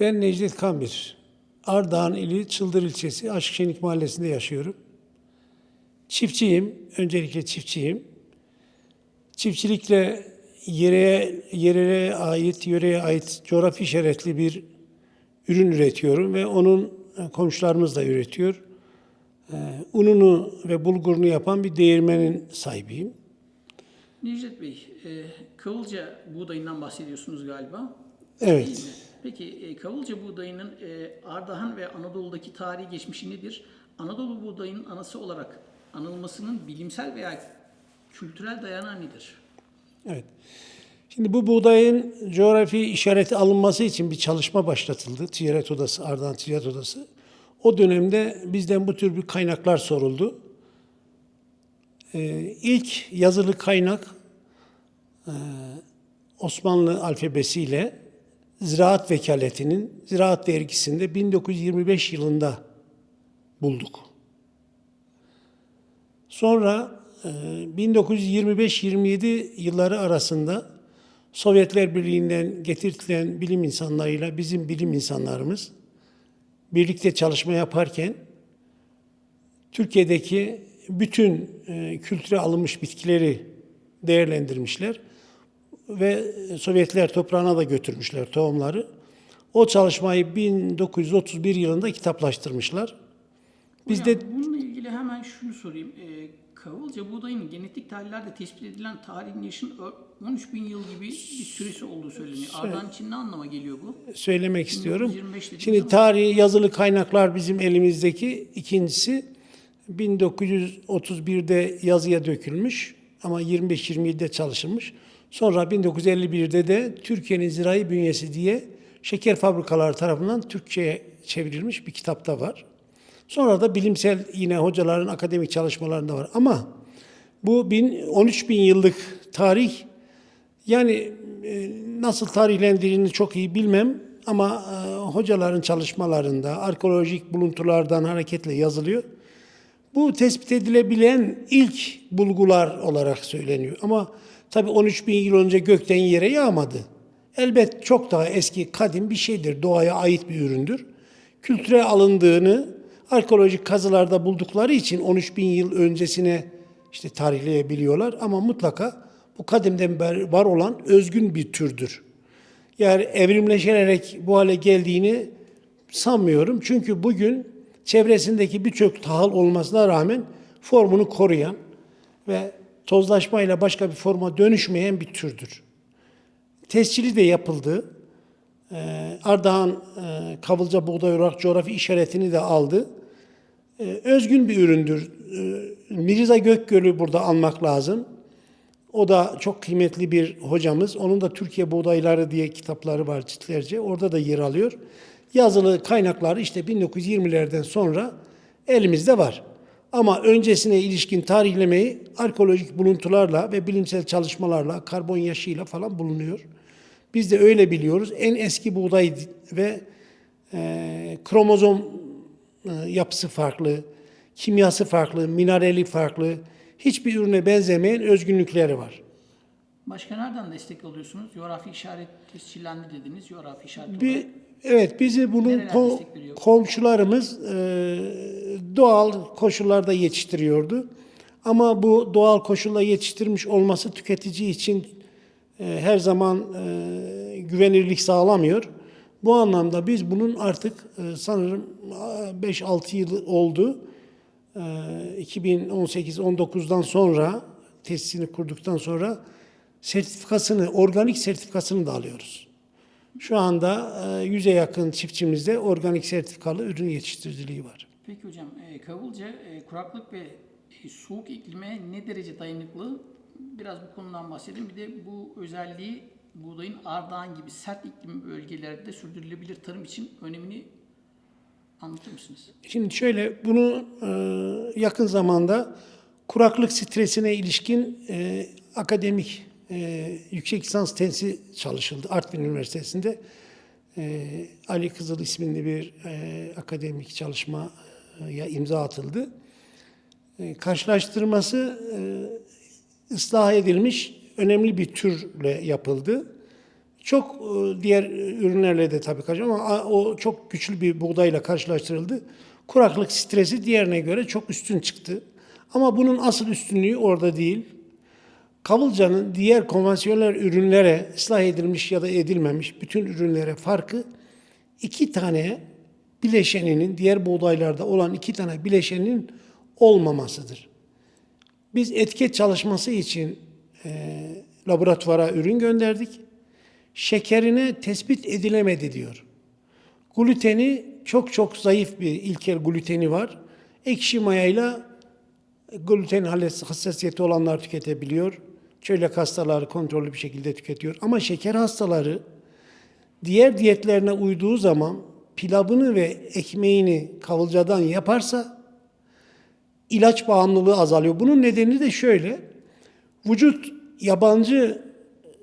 Ben Necdet Kambir. Ardahan ili Çıldır ilçesi Aşıkşenik mahallesinde yaşıyorum. Çiftçiyim. Öncelikle çiftçiyim. Çiftçilikle yere, yerele ait, yöreye ait coğrafi işaretli bir ürün üretiyorum ve onun e, komşularımız da üretiyor. Ee, ununu ve bulgurunu yapan bir değirmenin sahibiyim. Necdet Bey, e, Kavılca buğdayından bahsediyorsunuz galiba. Evet. Değil mi? Peki e, Kavılca buğdayının e, Ardahan ve Anadolu'daki tarihi geçmişi nedir? Anadolu buğdayının anası olarak anılmasının bilimsel veya kültürel dayanağı nedir? Evet. Şimdi bu buğdayın coğrafi işareti alınması için bir çalışma başlatıldı. Ticaret Odası, Ardahan Ticaret Odası. O dönemde bizden bu tür bir kaynaklar soruldu. Ee, ilk yazılı kaynak e, Osmanlı alfabesiyle Ziraat Vekaletinin Ziraat Dergisi'nde 1925 yılında bulduk. Sonra e, 1925-27 yılları arasında Sovyetler Birliği'nden getirtilen bilim insanlarıyla bizim bilim insanlarımız birlikte çalışma yaparken Türkiye'deki bütün e, kültüre alınmış bitkileri değerlendirmişler ve Sovyetler toprağına da götürmüşler tohumları. O çalışmayı 1931 yılında kitaplaştırmışlar. Biz Hocam, de bununla ilgili hemen şunu sorayım. E, Kavılca buğdayının genetik tarihlerde tespit edilen tarihin yaşın ö- 13 bin yıl gibi bir süresi olduğu söyleniyor. Ardahan için ne anlama geliyor bu? söylemek istiyorum. 1925 dediğiniz Şimdi zaman- tarihi yazılı kaynaklar bizim elimizdeki. İkincisi 1931'de yazıya dökülmüş ama 25-27'de çalışılmış. Sonra 1951'de de Türkiye'nin zirai bünyesi diye şeker fabrikaları tarafından Türkçe'ye çevrilmiş bir kitapta var. Sonra da bilimsel yine hocaların akademik çalışmalarında var. Ama bu bin, 13 bin yıllık tarih yani e, nasıl tarihlendiğini çok iyi bilmem ama e, hocaların çalışmalarında arkeolojik buluntulardan hareketle yazılıyor. Bu tespit edilebilen ilk bulgular olarak söyleniyor. Ama tabii 13 bin yıl önce gökten yere yağmadı. Elbet çok daha eski, kadim bir şeydir. Doğaya ait bir üründür. Kültüre alındığını arkeolojik kazılarda buldukları için 13 bin yıl öncesine işte tarihleyebiliyorlar. Ama mutlaka bu kadimden beri var olan özgün bir türdür. Yani evrimleşerek bu hale geldiğini sanmıyorum. Çünkü bugün çevresindeki birçok tahıl olmasına rağmen formunu koruyan ve tozlaşmayla başka bir forma dönüşmeyen bir türdür. Tescili de yapıldı. Ee, Ardahan e, Kavılca Buğday olarak coğrafi işaretini de aldı. Ee, özgün bir üründür. Ee, Mirza Gökgöl'ü burada almak lazım. O da çok kıymetli bir hocamız. Onun da Türkiye Buğdayları diye kitapları var ciltlerce. Orada da yer alıyor. Yazılı kaynakları işte 1920'lerden sonra elimizde var. Ama öncesine ilişkin tarihlemeyi arkeolojik buluntularla ve bilimsel çalışmalarla, karbon yaşıyla falan bulunuyor. Biz de öyle biliyoruz. En eski buğday ve e, kromozom e, yapısı farklı, kimyası farklı, minerali farklı, hiçbir ürüne benzemeyen özgünlükleri var. Başka nereden destek alıyorsunuz? Coğrafi işaret tescillendi dediniz. Coğrafi işaret Bir, evet bizi bunun ko- komşularımız e, doğal koşullarda yetiştiriyordu. Ama bu doğal koşulla yetiştirmiş olması tüketici için e, her zaman e, güvenirlik sağlamıyor. Bu anlamda biz bunun artık e, sanırım 5-6 yıl oldu. E, 2018-19'dan sonra tesisini kurduktan sonra sertifikasını, organik sertifikasını da alıyoruz. Şu anda e, yüze yakın çiftçimizde organik sertifikalı ürün yetiştiriciliği var. Peki hocam, e, Kavılca e, kuraklık ve e, soğuk iklime ne derece dayanıklı? Biraz bu konudan bahsedin. Bir de bu özelliği buğdayın Ardahan gibi sert iklim bölgelerde sürdürülebilir tarım için önemini anlatır mısınız? Şimdi şöyle bunu e, yakın zamanda kuraklık stresine ilişkin e, akademik e, yüksek lisans tensi çalışıldı Artvin Üniversitesi'nde. E, Ali Kızıl isminde bir e, akademik çalışmaya imza atıldı. E, karşılaştırması e, ıslah edilmiş önemli bir türle yapıldı. Çok e, diğer ürünlerle de tabii karşı ama o çok güçlü bir buğdayla karşılaştırıldı. Kuraklık stresi diğerine göre çok üstün çıktı. Ama bunun asıl üstünlüğü orada değil. Kavılcanın diğer konvansiyonel ürünlere ıslah edilmiş ya da edilmemiş bütün ürünlere farkı iki tane bileşeninin diğer buğdaylarda olan iki tane bileşenin olmamasıdır. Biz etiket çalışması için e, laboratuvara ürün gönderdik. Şekerine tespit edilemedi diyor. Gluteni çok çok zayıf bir ilkel gluteni var. Ekşi mayayla gluten hassas- hassasiyeti olanlar tüketebiliyor. Çölyak hastaları kontrollü bir şekilde tüketiyor. Ama şeker hastaları diğer diyetlerine uyduğu zaman pilavını ve ekmeğini kavulcadan yaparsa ilaç bağımlılığı azalıyor. Bunun nedeni de şöyle. Vücut yabancı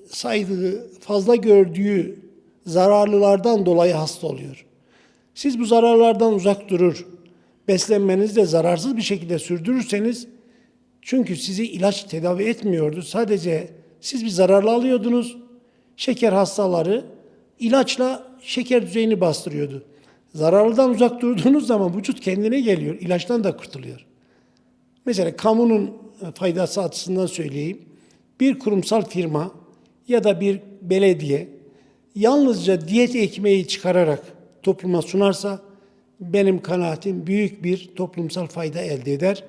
saydığı, fazla gördüğü zararlılardan dolayı hasta oluyor. Siz bu zararlardan uzak durur, beslenmenizi de zararsız bir şekilde sürdürürseniz çünkü sizi ilaç tedavi etmiyordu. Sadece siz bir zararlı alıyordunuz. Şeker hastaları ilaçla şeker düzeyini bastırıyordu. Zararlıdan uzak durduğunuz zaman vücut kendine geliyor. ilaçtan da kurtuluyor. Mesela kamunun e, faydası açısından söyleyeyim. Bir kurumsal firma ya da bir belediye yalnızca diyet ekmeği çıkararak topluma sunarsa benim kanaatim büyük bir toplumsal fayda elde eder.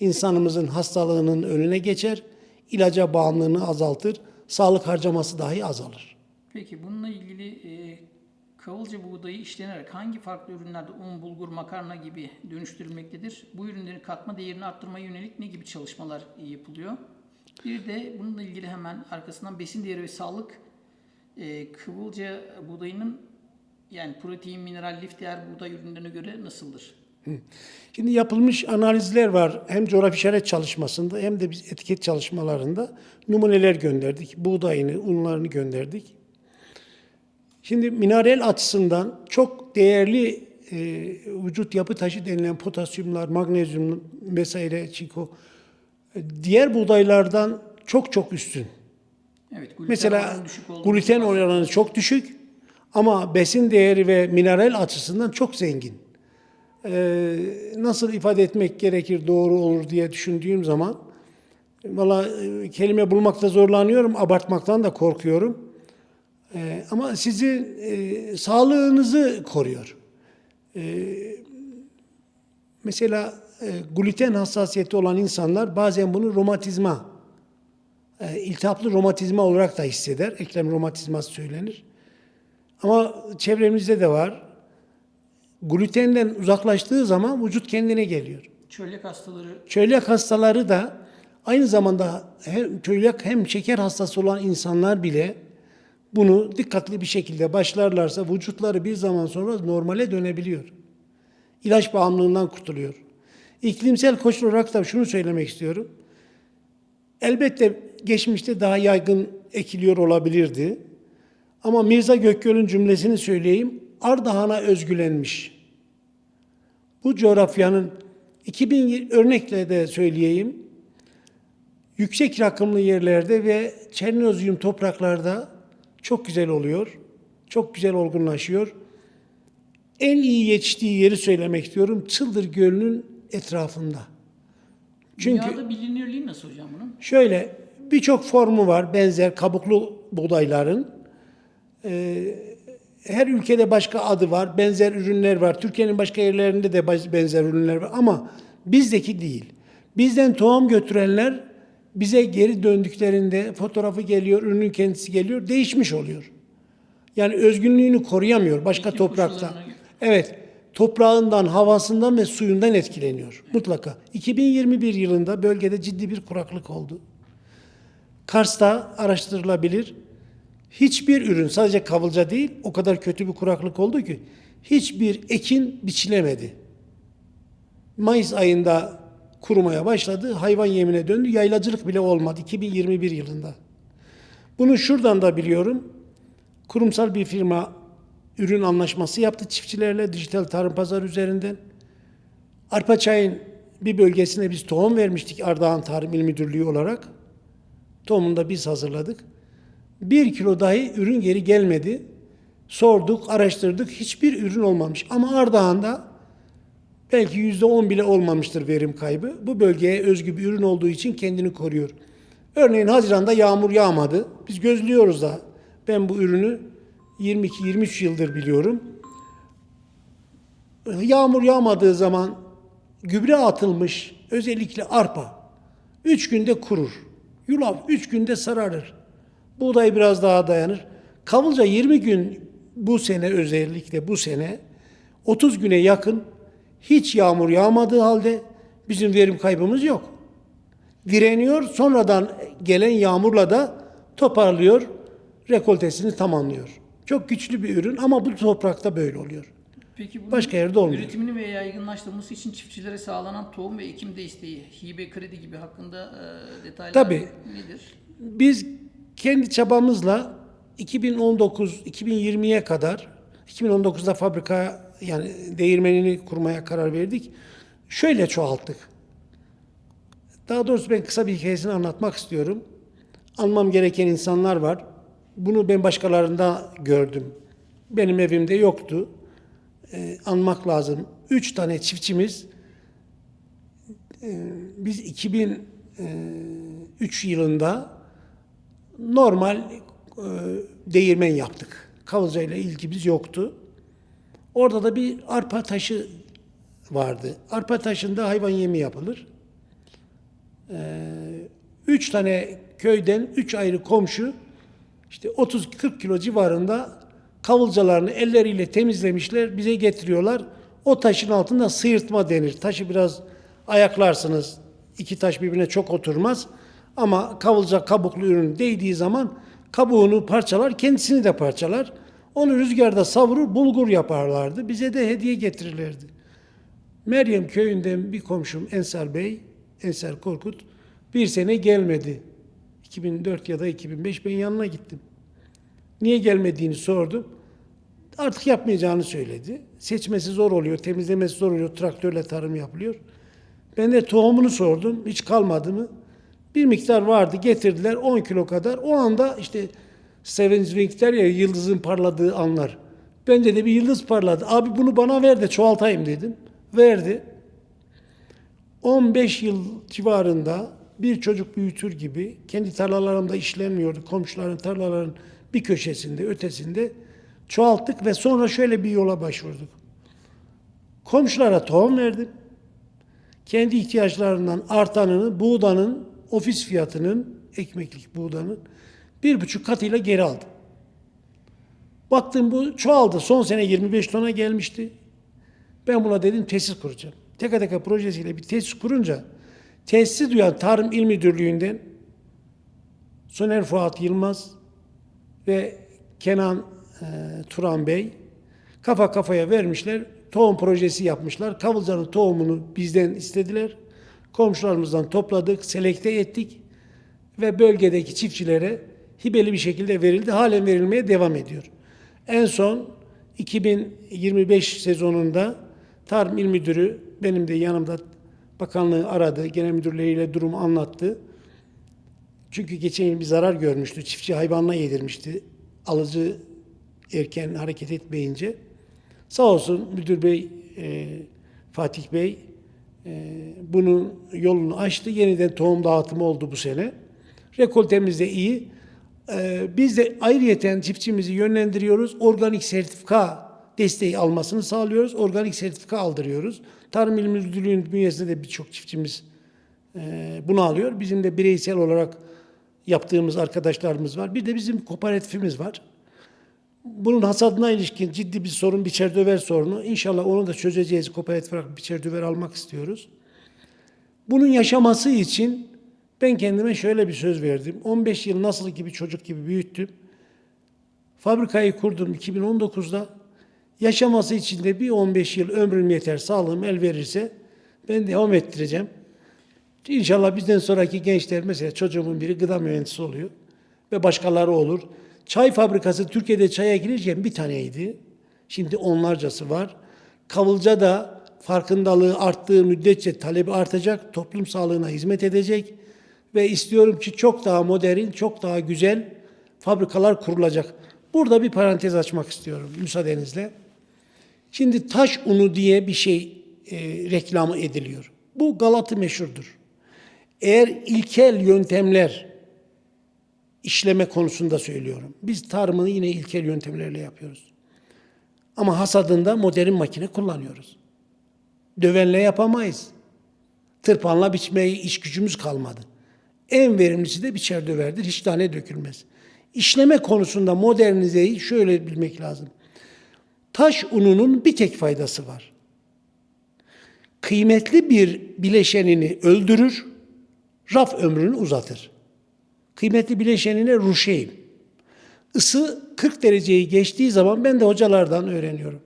İnsanımızın hastalığının önüne geçer, ilaca bağımlılığını azaltır, sağlık harcaması dahi azalır. Peki bununla ilgili e, kavulca buğdayı işlenerek hangi farklı ürünlerde un, bulgur, makarna gibi dönüştürülmektedir? Bu ürünlerin katma değerini arttırmaya yönelik ne gibi çalışmalar yapılıyor? Bir de bununla ilgili hemen arkasından besin değeri ve sağlık e, kıvılca buğdayının yani protein, mineral, lif diğer buğday ürünlerine göre nasıldır? Şimdi yapılmış analizler var. Hem coğrafi işaret çalışmasında hem de biz etiket çalışmalarında numuneler gönderdik. Buğdayını, unlarını gönderdik. Şimdi mineral açısından çok değerli e, vücut yapı taşı denilen potasyumlar, magnezyum vesaire, çiko e, diğer buğdaylardan çok çok üstün. Evet, gluten Mesela oranının düşük gluten oranı çok düşük ama besin değeri ve mineral açısından çok zengin. Ee, nasıl ifade etmek gerekir doğru olur diye düşündüğüm zaman valla e, kelime bulmakta zorlanıyorum, abartmaktan da korkuyorum. Ee, ama sizin e, sağlığınızı koruyor. Ee, mesela e, gluten hassasiyeti olan insanlar bazen bunu romatizma e, iltihaplı romatizma olarak da hisseder. Eklem romatizması söylenir. Ama çevremizde de var. Glutenden uzaklaştığı zaman vücut kendine geliyor. çölyak hastaları Çölyak hastaları da aynı zamanda hem çölyak hem şeker hastası olan insanlar bile bunu dikkatli bir şekilde başlarlarsa vücutları bir zaman sonra normale dönebiliyor. İlaç bağımlılığından kurtuluyor. İklimsel koşul olarak da şunu söylemek istiyorum. Elbette geçmişte daha yaygın ekiliyor olabilirdi. Ama Mirza Gökgöl'ün cümlesini söyleyeyim. Ardahan'a özgülenmiş. Bu coğrafyanın 2000 örnekle de söyleyeyim. Yüksek rakımlı yerlerde ve çernozyum topraklarda çok güzel oluyor. Çok güzel olgunlaşıyor. En iyi yetiştiği yeri söylemek istiyorum. Çıldır Gölü'nün etrafında. Çünkü dünyada bilinirliği nasıl hocam bunun? Şöyle birçok formu var benzer kabuklu buğdayların. Ee, her ülkede başka adı var, benzer ürünler var. Türkiye'nin başka yerlerinde de benzer ürünler var ama bizdeki değil. Bizden tohum götürenler bize geri döndüklerinde fotoğrafı geliyor, ürünün kendisi geliyor, değişmiş oluyor. Yani özgünlüğünü koruyamıyor başka İklim toprakta. Evet, toprağından, havasından ve suyundan etkileniyor mutlaka. 2021 yılında bölgede ciddi bir kuraklık oldu. Kars'ta araştırılabilir. Hiçbir ürün sadece kavılca değil o kadar kötü bir kuraklık oldu ki hiçbir ekin biçilemedi. Mayıs ayında kurumaya başladı. Hayvan yemine döndü. Yaylacılık bile olmadı 2021 yılında. Bunu şuradan da biliyorum. Kurumsal bir firma ürün anlaşması yaptı çiftçilerle dijital tarım pazarı üzerinden. Arpaçay'ın bir bölgesine biz tohum vermiştik Ardahan Tarım İl Müdürlüğü olarak. Tohumunu da biz hazırladık. Bir kilo dahi ürün geri gelmedi. Sorduk, araştırdık. Hiçbir ürün olmamış. Ama Ardahan'da belki yüzde on bile olmamıştır verim kaybı. Bu bölgeye özgü bir ürün olduğu için kendini koruyor. Örneğin Haziran'da yağmur yağmadı. Biz gözlüyoruz da. Ben bu ürünü 22-23 yıldır biliyorum. Yağmur yağmadığı zaman gübre atılmış özellikle arpa. Üç günde kurur. Yulaf üç günde sararır. Buğday biraz daha dayanır. Kavılca 20 gün bu sene özellikle bu sene 30 güne yakın hiç yağmur yağmadığı halde bizim verim kaybımız yok. Direniyor sonradan gelen yağmurla da toparlıyor rekoltesini tamamlıyor. Çok güçlü bir ürün ama bu toprakta böyle oluyor. Peki bunun Başka yerde olmuyor. Üretimini ve yaygınlaştırılması için çiftçilere sağlanan tohum ve ekim desteği, hibe kredi gibi hakkında e, detaylar Tabii. nedir? Biz kendi çabamızla 2019-2020'ye kadar 2019'da fabrika yani değirmenini kurmaya karar verdik. Şöyle çoğalttık. Daha doğrusu ben kısa bir hikayesini anlatmak istiyorum. Almam gereken insanlar var. Bunu ben başkalarında gördüm. Benim evimde yoktu. Ee, anmak lazım. Üç tane çiftçimiz e, biz 2003 yılında normal e, değirmen yaptık. Kavuzca ilgimiz yoktu. Orada da bir arpa taşı vardı. Arpa taşında hayvan yemi yapılır. Ee, üç tane köyden üç ayrı komşu işte 30-40 kilo civarında kavulcalarını elleriyle temizlemişler, bize getiriyorlar. O taşın altında sıyırtma denir. Taşı biraz ayaklarsınız. İki taş birbirine çok oturmaz. Ama kavulca kabuklu ürün değdiği zaman kabuğunu parçalar, kendisini de parçalar. Onu rüzgarda savurur, bulgur yaparlardı. Bize de hediye getirirlerdi. Meryem köyünden bir komşum Ensar Bey, Ensar Korkut bir sene gelmedi. 2004 ya da 2005 ben yanına gittim. Niye gelmediğini sordum. Artık yapmayacağını söyledi. Seçmesi zor oluyor, temizlemesi zor oluyor, traktörle tarım yapılıyor. Ben de tohumunu sordum, hiç kalmadı mı? Bir miktar vardı, getirdiler 10 kilo kadar. O anda işte Steven Zweig der ya yıldızın parladığı anlar. Bence de bir yıldız parladı. Abi bunu bana ver de çoğaltayım dedim. Verdi. 15 yıl civarında bir çocuk büyütür gibi kendi tarlalarımda işlenmiyordu. Komşuların tarlaların bir köşesinde, ötesinde çoğalttık ve sonra şöyle bir yola başvurduk. Komşulara tohum verdim. Kendi ihtiyaçlarından artanını, buğdanın, ofis fiyatının, ekmeklik buğdanın bir buçuk katıyla geri aldım. Baktım bu çoğaldı. Son sene 25 tona gelmişti. Ben buna dedim tesis kuracağım. Teka teka projesiyle bir tesis kurunca tesisi duyan Tarım İl Müdürlüğü'nden Soner Fuat Yılmaz ve Kenan e, Turan Bey kafa kafaya vermişler. Tohum projesi yapmışlar. Kavılcanın tohumunu bizden istediler. Komşularımızdan topladık, selekte ettik ve bölgedeki çiftçilere hibeli bir şekilde verildi. Halen verilmeye devam ediyor. En son 2025 sezonunda Tarım İl Müdürü benim de yanımda bakanlığı aradı. Genel müdürleriyle durumu anlattı. Çünkü geçen yıl bir zarar görmüştü. Çiftçi hayvanına yedirmişti. Alıcı erken hareket etmeyince. Sağ olsun müdür bey, e, Fatih Bey e, bunun yolunu açtı. Yeniden tohum dağıtımı oldu bu sene. Rekoltemiz de iyi. E, biz de ayrıyeten çiftçimizi yönlendiriyoruz. Organik sertifika desteği almasını sağlıyoruz. Organik sertifika aldırıyoruz. Tarım İl Müdürlüğü'nün bünyesinde de birçok çiftçimiz e, bunu alıyor. Bizim de bireysel olarak yaptığımız arkadaşlarımız var. Bir de bizim kooperatifimiz var. Bunun hasadına ilişkin ciddi bir sorun, biçer döver sorunu. İnşallah onu da çözeceğiz. Kooperatif olarak biçer döver almak istiyoruz. Bunun yaşaması için ben kendime şöyle bir söz verdim. 15 yıl nasıl ki bir çocuk gibi büyüttüm. Fabrikayı kurdum 2019'da. Yaşaması için de bir 15 yıl ömrüm yeter, sağlığım el verirse ben devam ettireceğim. İnşallah bizden sonraki gençler mesela çocuğumun biri gıda mühendisi oluyor ve başkaları olur. Çay fabrikası Türkiye'de çaya girerken bir taneydi. Şimdi onlarcası var. Kavılca da farkındalığı arttığı müddetçe talebi artacak, toplum sağlığına hizmet edecek ve istiyorum ki çok daha modern, çok daha güzel fabrikalar kurulacak. Burada bir parantez açmak istiyorum müsaadenizle. Şimdi taş unu diye bir şey e, reklamı ediliyor. Bu Galatı meşhurdur. Eğer ilkel yöntemler işleme konusunda söylüyorum. Biz tarımını yine ilkel yöntemlerle yapıyoruz. Ama hasadında modern makine kullanıyoruz. Dövenle yapamayız. Tırpanla biçmeyi iş gücümüz kalmadı. En verimlisi de biçer döverdir. Hiç tane dökülmez. İşleme konusunda modernizeyi şöyle bilmek lazım. Taş ununun bir tek faydası var. Kıymetli bir bileşenini öldürür, raf ömrünü uzatır. Kıymetli bileşenine ruşeym. Isı 40 dereceyi geçtiği zaman ben de hocalardan öğreniyorum.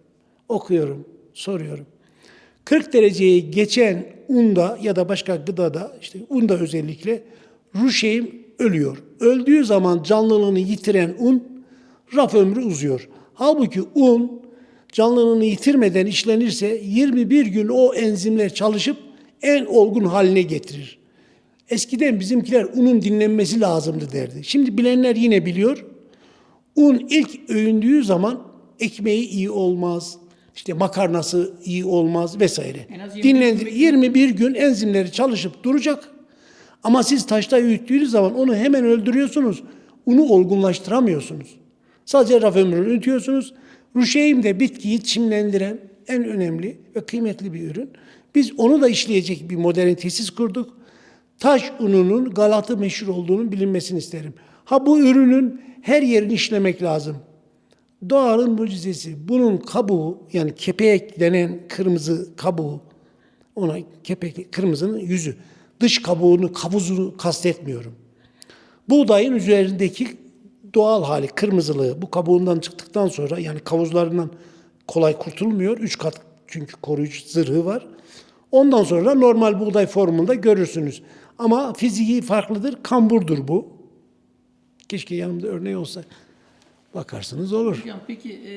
Okuyorum, soruyorum. 40 dereceyi geçen unda ya da başka gıdada işte unda özellikle ruşeym ölüyor. Öldüğü zaman canlılığını yitiren un raf ömrü uzuyor. Halbuki un canlılığını yitirmeden işlenirse 21 gün o enzimler çalışıp en olgun haline getirir. Eskiden bizimkiler unun dinlenmesi lazımdı derdi. Şimdi bilenler yine biliyor. Un ilk öğündüğü zaman ekmeği iyi olmaz. işte makarnası iyi olmaz vesaire. En az 21 Dinlendir. gün 21 gün enzimleri çalışıp duracak. Ama siz taşta öğüttüğünüz zaman onu hemen öldürüyorsunuz. Unu olgunlaştıramıyorsunuz. Sadece raf ömrünü öğütüyorsunuz. Ruşeym de bitkiyi çimlendiren en önemli ve kıymetli bir ürün. Biz onu da işleyecek bir modern tesis kurduk. Taş ununun Galatı meşhur olduğunu bilinmesini isterim. Ha bu ürünün her yerini işlemek lazım. Doğanın mucizesi. Bunun kabuğu yani kepek denen kırmızı kabuğu ona kepek kırmızının yüzü. Dış kabuğunu, kavuzunu kastetmiyorum. Buğdayın üzerindeki doğal hali kırmızılığı bu kabuğundan çıktıktan sonra yani kavuzlarından kolay kurtulmuyor. Üç kat çünkü koruyucu zırhı var. Ondan sonra normal buğday formunda görürsünüz. Ama fiziği farklıdır. Kamburdur bu. Keşke yanımda örneği olsa. Bakarsınız olur. Hocam peki e,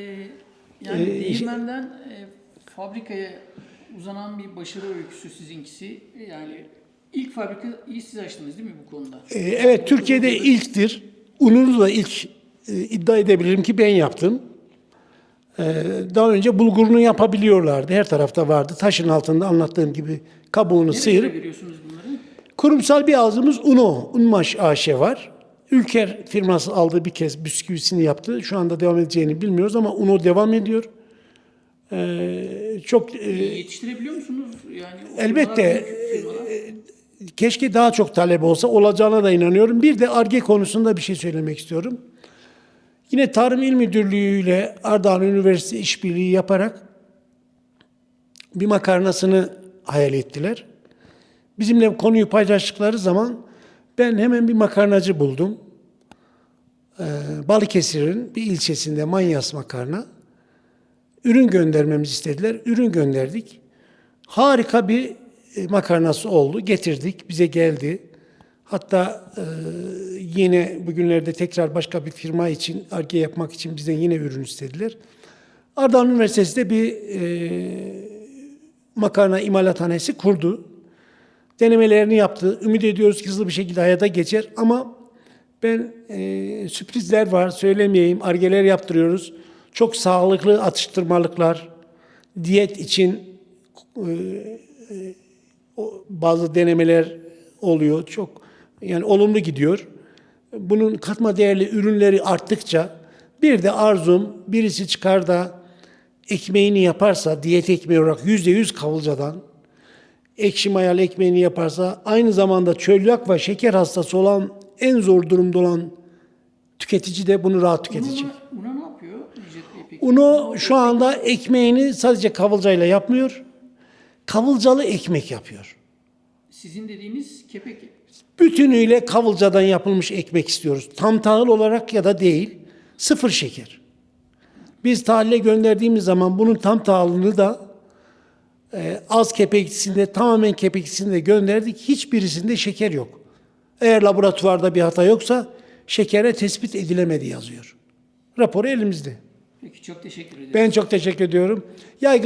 yani Ee, değirmenden e, fabrikaya uzanan bir başarı öyküsü sizinkisi. Yani ilk fabrikayı siz açtınız değil mi bu konuda? Ee, Evet, Türkiye'de ilktir. Ununu da ilk e, iddia edebilirim ki ben yaptım. Ee, Daha önce bulgurunu yapabiliyorlardı. Her tarafta vardı. Taşın altında anlattığım gibi kabuğunu Nereye sıyırıp. veriyorsunuz bunları? Kurumsal bir ağzımız Uno, Unmaş AŞ var. Ülker firması aldı bir kez bisküvisini yaptı. Şu anda devam edeceğini bilmiyoruz ama Uno devam ediyor. Ee, çok e, Yetiştirebiliyor musunuz? Yani o Elbette. firmalar büyük firmalar. Keşke daha çok talep olsa olacağına da inanıyorum. Bir de ARGE konusunda bir şey söylemek istiyorum. Yine Tarım İl Müdürlüğü ile Ardahan Üniversitesi işbirliği yaparak bir makarnasını hayal ettiler. Bizimle konuyu paylaştıkları zaman ben hemen bir makarnacı buldum. Ee, Balıkesir'in bir ilçesinde Manyas makarna. Ürün göndermemizi istediler. Ürün gönderdik. Harika bir e, makarnası oldu. Getirdik. Bize geldi. Hatta e, yine bugünlerde tekrar başka bir firma için, arge yapmak için bizden yine ürün istediler. Ardahan Üniversitesi de bir e, makarna imalathanesi kurdu. Denemelerini yaptı. Ümit ediyoruz ki hızlı bir şekilde hayata geçer ama ben e, sürprizler var söylemeyeyim. Argeler yaptırıyoruz. Çok sağlıklı atıştırmalıklar, diyet için e, e, o- bazı denemeler oluyor. Çok yani olumlu gidiyor. Bunun katma değerli ürünleri arttıkça bir de arzum birisi çıkar da ekmeğini yaparsa diyet ekmeği olarak yüzde yüz kavulcadan ekşi mayalı ekmeğini yaparsa aynı zamanda çölyak ve şeker hastası olan en zor durumda olan tüketici de bunu rahat tüketecek. Una, una ne yapıyor? Unu şu anda ekmeğini sadece kavulcayla yapmıyor. Kavulcalı ekmek yapıyor. Sizin dediğiniz kepek. Bütünüyle kavulcadan yapılmış ekmek istiyoruz. Tam tahıl olarak ya da değil. Sıfır şeker. Biz tahlile gönderdiğimiz zaman bunun tam tahılını da e, az kepeklisinde, tamamen kepeklisinde gönderdik. Hiçbirisinde şeker yok. Eğer laboratuvarda bir hata yoksa şekere tespit edilemedi yazıyor. Raporu elimizde. Peki çok teşekkür ederim. Ben çok teşekkür ediyorum. Yaygın